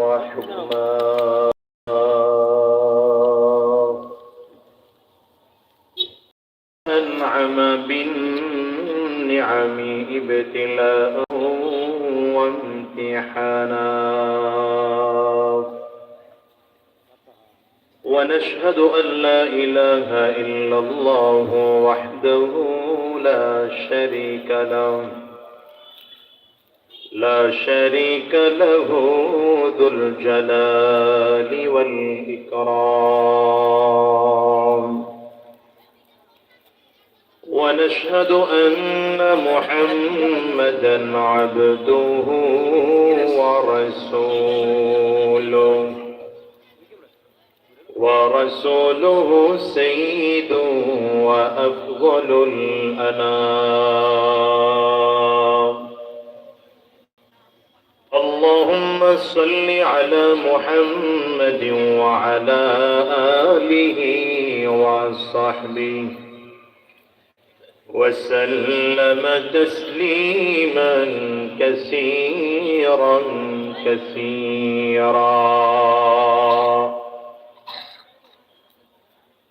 وحكما أنعم بالنعم ابتلاء وامتحانا. ونشهد أن لا إله إلا الله وحده لا شريك له. لا شريك له ذو الجلال والإكرام. ونشهد أن محمدا عبده ورسوله. ورسوله سيد وأفضل الأنام. صل على محمد وعلى آله وصحبه وسلم تسليما كثيرا كثيرا.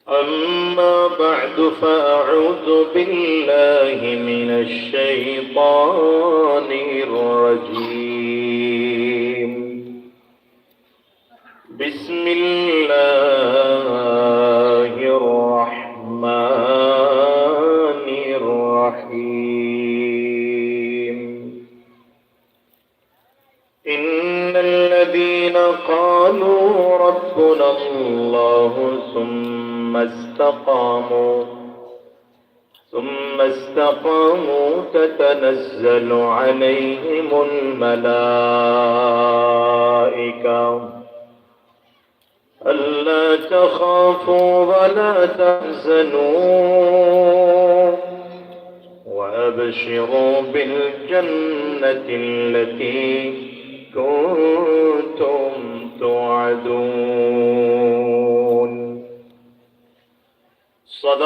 أما بعد فأعوذ بالله من الشيطان الرجيم. الله ثم استقاموا ثم استقاموا تتنزل عليهم الملائكة. ألا تخافوا ولا تحزنوا وأبشروا بالجنة التي كنتم توعدون.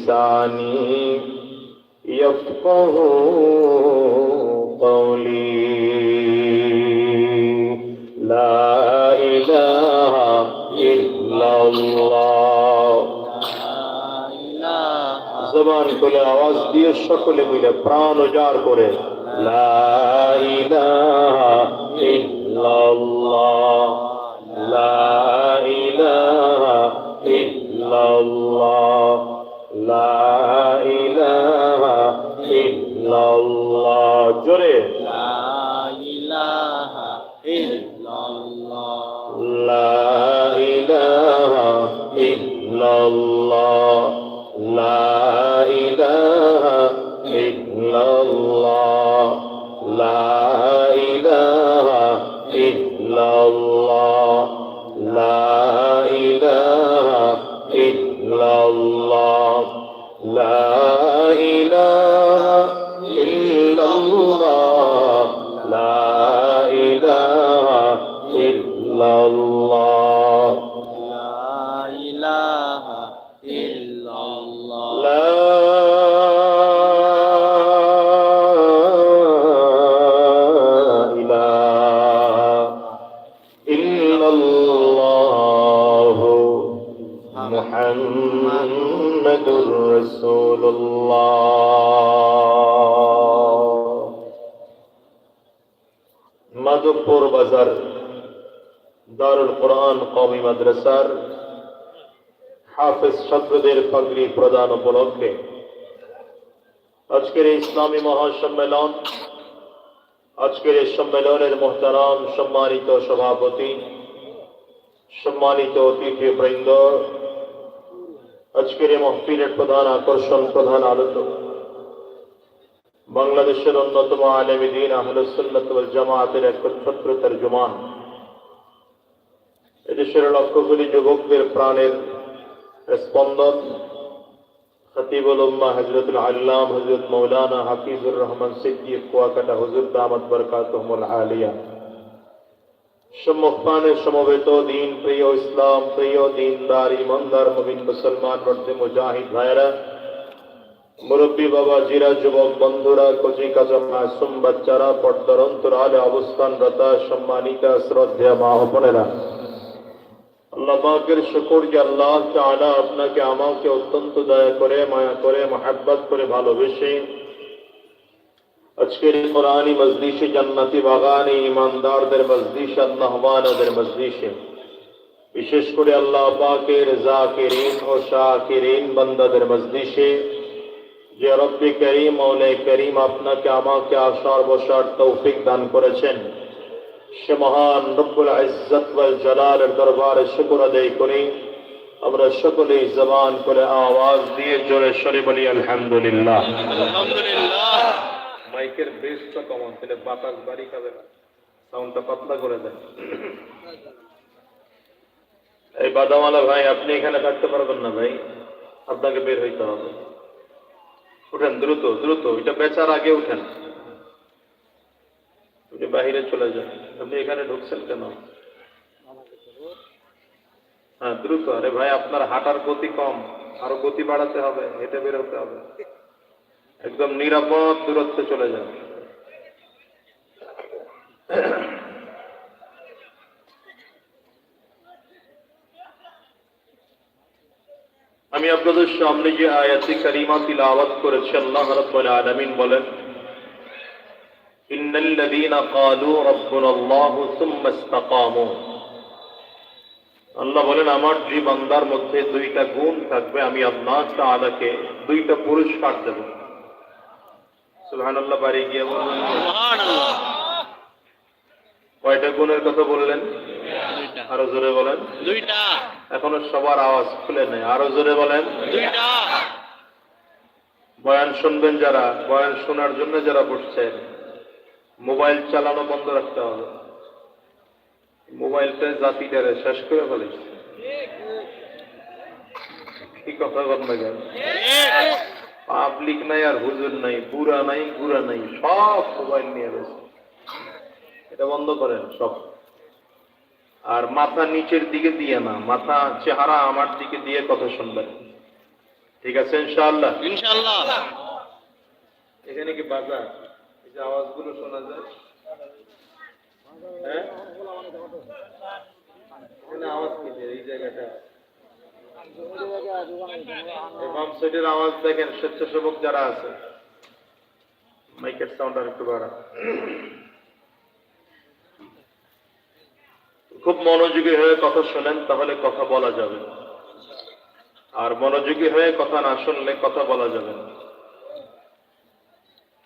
لساني يفقه قولي لا إله إلا الله জবান খুলে আওয়াজ দিয়ে সকলে মিলে প্রাণ উজাড় করে লা ইলাহা ইল্লাল্লাহ ইল্লাল্লাহ محمد رسول الله মাধবপুর বাজার দারুল কোরআন কওমি মাদ্রাসার হাফেজ ছাত্রদের পাগড়ি প্রদান উপলক্ষে আজকের এই ইসলামী মহাসম্মেলন আজকের এই সম্মেলনের মোহতারাম সম্মানিত সভাপতি সম্মানিত অতিথি বৃন্দ আজকের এই মহফিলের প্রধান আকর্ষণ, প্রধান আলোচক। বাংলাদেশের অন্যতম আলেমী দিন আহলুসুল্লাত ওয়াল জামায়াতের একচ্ছত্র তর্জমান এদেশের লক্ষ কোটি যুবকদের প্রাণের স্পন্দন। খতিবুল উম্মা হজরতুল আল্লাম হজরত মৌলানা হাফিজুর রহমান সিদ্দিক, কুয়াকাটা হুজুর দামত বরকাতুহুল আলিয়া। সম্মুখপানে সমবেত দিন প্রিয় ইসলাম প্রিয় দিনদার ইমানদার মুমিন মুসলমান মর্দে মুজাহিদ ভাইরা মুরব্বী বাবা জিরা যুবক বন্ধুরা কচি কাঁচা মাসুম বাচ্চারা পর্দার অন্তরালে অবস্থানরতা সম্মানিতা শ্রদ্ধা মা বোনেরা আল্লাহ পাকের শুকর যে আল্লাহ তাআলা আপনাকে আমাকে অত্যন্ত দয়া করে মায়া করে মহাব্বত করে ভালোবেসে আজকের এই কোরআনী মজলিসে জান্নাতি বাগানে ইমানদারদের মজলিস আল্লাহওয়ানদের মজলিসে বিশেষ করে আল্লাহ পাকের জাকিরিন ও শাকিরিন বান্দাদের মজলিসে যে রব্বি করিম মৌলে করিম আপনাকে আমাকে আসার বসার তৌফিক দান করেছেন সে মহান রব্বুল ইজ্জত ওয়াল জালালের দরবারে শুকর আদায় করি আমরা সকলেই জবান করে আওয়াজ দিয়ে জোরে সরে বলি আলহামদুলিল্লাহ আলহামদুলিল্লাহ মাইকের বেসটা কমান, তাহলে বাতাস বাড়ি খাবে না। সাউন্ডটা পাতলা করে দেন। এই বাদামালা ভাই, আপনি এখানে থাকতে পারবেন না ভাই। আপনাকে বের হইতে হবে। উঠেন, দ্রুত দ্রুত। এটা বেচার আগে উঠেন। আপনি বাহিরে চলে যান। আপনি এখানে ঢুকছেন কেন? হ্যাঁ দ্রুত। আরে ভাই, আপনার হাঁটার গতি কম। আরও গতি বাড়াতে হবে, হেঁটে বের হতে হবে। একদম নিরাপদ দূরত্বে চলে যান। আমি আপনাদের সামনে যে আয়াতি কারিমা তিলাওয়াত করেছি, আল্লাহ রাব্বুল আলামিন বলেন, ইন্নাল্লাযীনা ক্বালু রাব্বুনা আল্লাহু সুম্মা ইসতাকামু। আল্লাহ বলেন, আমার যে বান্দার মধ্যে দুইটা গুণ থাকবে, আমি আল্লাহ তাআলাকে দুইটা পুরস্কার দেব। বাড়ি গিয়ে বললেন কয়টা গুণের কথা বললেন? আরও জোরে বলেন। দুইটা। এখনও সবার আওয়াজ খুলে নেই। আরও জোরে বলেন। দুইটা। বয়ান শুনবেন যারা বয়ান শোনার জন্য যারা বসছেন মোবাইল চালানো বন্ধ রাখতে হবে। মোবাইলটা জাতিটারে শেষ করে ফেলেছে কি কথা কেন পাবলিক নাই আর হুজুর নাই বুড়া নাই গুড়া নাই সব মোবাইল নিয়ে রয়েছে এটা বন্ধ করেন সব। আর মাথা নিচের দিকে দিয়ে না মাথা চেহারা আমার দিকে দিয়ে কথা শুনবেন। ঠিক আছে ইনশাআল্লাহ? ইনশাআল্লাহ। এখানে কি বাজার এই যে আওয়াজগুলো শোনা যায়? হ্যাঁ এখানে আওয়াজ কি যে এই জায়গাটা সাইডের আওয়াজ দেখেন স্বেচ্ছাসেবক যারা আছে। মাইকের সাউন্ড আর একটু বাড়া খুব মনোযোগী হয়ে কথা শোনেন, তাহলে কথা বলা যাবে। আর মনোযোগী হয়ে কথা না শুনলে কথা বলা যাবে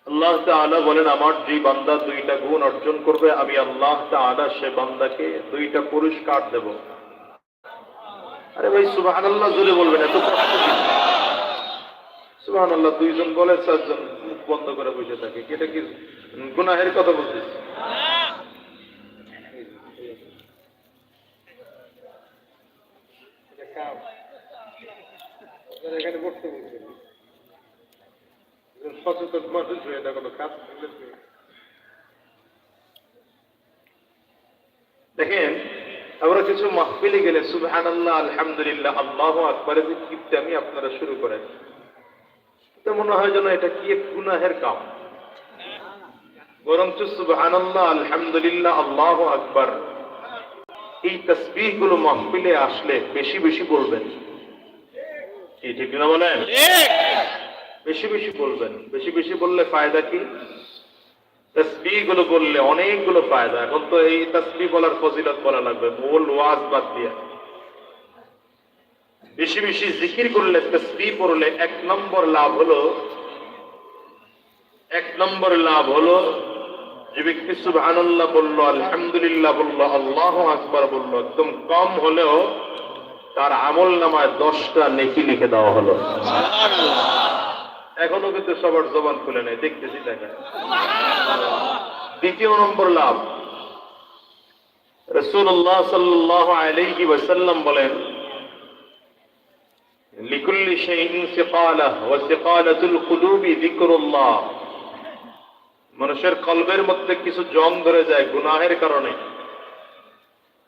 আল্লাহ তাআলা বলেন, আমার যে বান্দা দুইটা গুণ অর্জন করবে, আমি আল্লাহ তাআলা সে বান্দাকে দুইটা পুরস্কার দেব। আরে ভাই সুবাহ আল্লাহ জোরে বলবেন, এত কষ্ট সুবহানাল্লাহ, দুইজন বলে চারজন মুখ বন্ধ করে বসে থাকে। এটা কি গুনাহের কথা সচেতন কাজ দেখেন, আমরা কিছু মাহফিলে গেলে সুবহান আল্লাহ আলহামদুলিল্লাহ আল্লাহ আকবরের কিপটামি আপনারা শুরু করেন। মনে হয় যেন এটা কি এক গুনাহের কাম। বরঞ্চ সুবহান আলহামদুলিল্লাহ আল্লাহ আকবর। এই তসবিহগুলো মাহফিলে আসলে বেশি বেশি বলবেন। কি ঠিক না বলেন? বেশি বেশি বলবেন। বেশি বেশি বললে ফায়দা কি? তসবি গুলো বললে অনেকগুলো ফায়দা। এখন তো এই তসবি বলার ফজিলত বলা লাগবে। মূল ওয়াজ বাদ দিয়ে। বেশি বেশি জিকির করলে তসবি পড়লে এক নম্বর লাভ হলো এক নম্বর লাভ হলো যে ব্যক্তি সুবহানাল্লাহ বলল আলহামদুলিল্লাহ বলল আল্লাহ আকবার বলল একদম কম হলেও তার আমল নামায় দশটা নেকি লিখে দেওয়া হলো। এখনও কিন্তু সবার জবান খুলে নেই দেখতেছি দেখা দ্বিতীয় নম্বর লাভ। রসুল্লাহ সাল্লাহ আলাইহি ওয়াসাল্লাম বলেন লিকুল্লি শাইইন সিকালাহ ওয়া সিকালাতুল কুলুবি যিকরুল্লাহ। মানুষের কলবের মধ্যে কিছু জং ধরে যায় গুনাহের কারণে।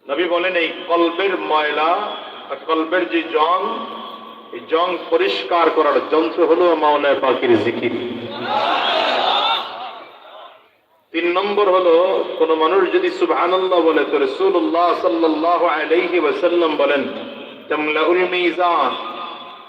নবী বলেন, এই কলবের ময়লা কলবের যে জং, এই জং পরিষ্কার করার যন্ত্র হলো পাখির জিকির। তিন নম্বর হলো, কোন মানুষ যদি সুবহানাল্লাহ বলে, তো রাসূলুল্লাহ সাল্লাল্লাহু আলাইহি ওয়াসাল্লাম বলেন, তামলাউল মিজান।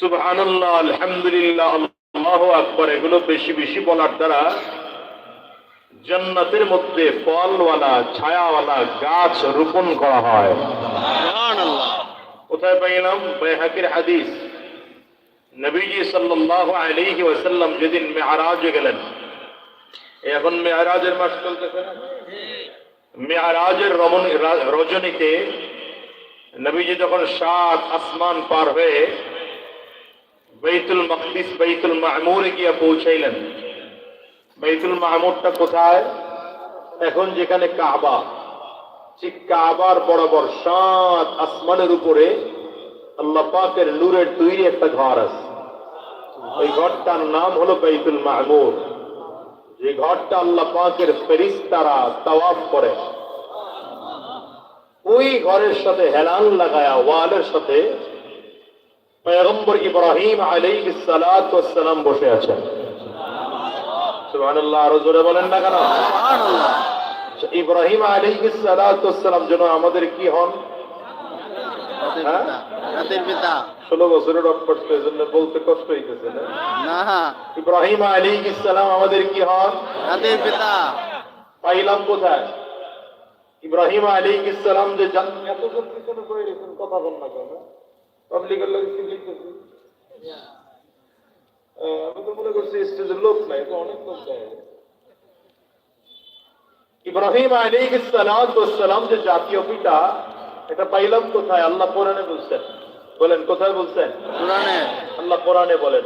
সুবহানাল্লাহ আলহামদুলিল্লাহ আল্লাহ আকবর এগুলো বেশি বেশি বলার দ্বারা জান্নাতের মধ্যে ফলওয়ালা ছায়াওয়ালা গাছ রোপণ করা হয়। কোথায় পাইলাম? বেহাকির হাদিস। নবীজি সাল্লাল্লাহু আলাইহি ওয়াসাল্লাম যেদিন মেয়ারাজে গেলেন এখন মেয়ারাজের মাস চলতেছে না? মেয়ারাজের রমন রা- রজনীতে নবীজি যখন সাত আসমান পার হয়ে বাইতুল মকদিস বাইতুল মামুরে গিয়ে পৌঁছাইলেন বাইতুল মামুরটা কোথায় এখন যেখানে কাবা। ঠিক কাবার বরাবর সাত আসমানের উপরে আল্লাহ পাকের নূরের তৈরি একটা ঘর আছে। ওই ঘরটার নাম হলো বাইতুল মাহমুর যে ঘরটা আল্লাহ পাকের ফেরিস্তারা তাওয়াফ করে। ওই ঘরের সাথে হেলান লাগায়া, ওয়ালের সাথে পয়গম্বর ইব্রাহিম আলাইহিস সালাতু সালাম বসে আছেন। সুবহানাল্লাহ আরও জোরে বলেন না কেন? ইব্রাহিম আলাইহিস সালাম যেন আমাদের কি হন? হ্যাঁ? পিতা। ষোলো বছরের রব এই জন্য বলতে কষ্ট হইতেছে না? ইব্রাহিম আলী ইসলাম আমাদের কি হন? পিতা। পাইলাম কোথায়? ইব্রাহিম আলী ইসলাম যে এত কথা বল না কেন? পাবলিকের লোক আমি তো মনে করছি স্টেজের লোক নাই তো অনেক লোক ইব্রাহিম আলী ইসলাম যে জাতীয় পিতা এটা পাইলাম কোথায়? আল্লাহ কোরআনে বলছেন। বলেন কোথায় বলছেন? কোরআনে। আল্লাহ কোরআনে বলেন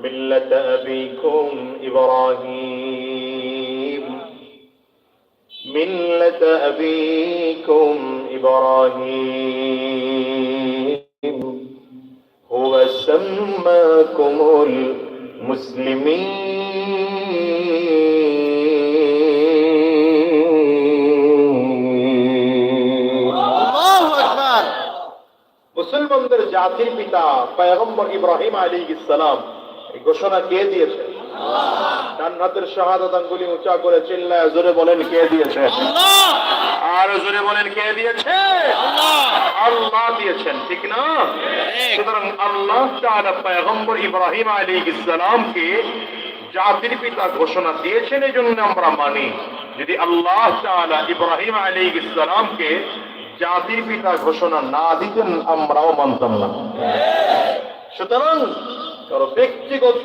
মিল্লাত আবিকুম ইব্রাহিম মিল্লাত আবিকুম ইব্রাহিম। আল্লাহু আকবার। মুসলমানদের জাতির পিতা পয়গম্বর ইব্রাহিম আলী ইসলাম এই ঘোষণা কে দিয়েছে? ডান হাতের শাহাদাত আঙ্গুলি উঁচা করে চিল্লায় জোরে বলেন কে দিয়েছে? আল্লাহ। আর জোরে বলেন কে দিয়েছে? আল্লাহ দিয়েছেন ঠিক না? সুতরাং আল্লাহ তাআলা পয়গম্বর ইব্রাহিম আলী ইসলামকে জাতির পিতা ঘোষণা দিয়েছেন এই জন্য আমরা মানি। যদি আল্লাহ তাআলা ইব্রাহিম আলী ইসলামকে জাতির পিতা ঘোষণা না দিতেন আমরাও মানতাম না। সুতরাং ব্যক্তিগত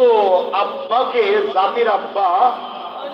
আব্বাকে জাতির আব্বা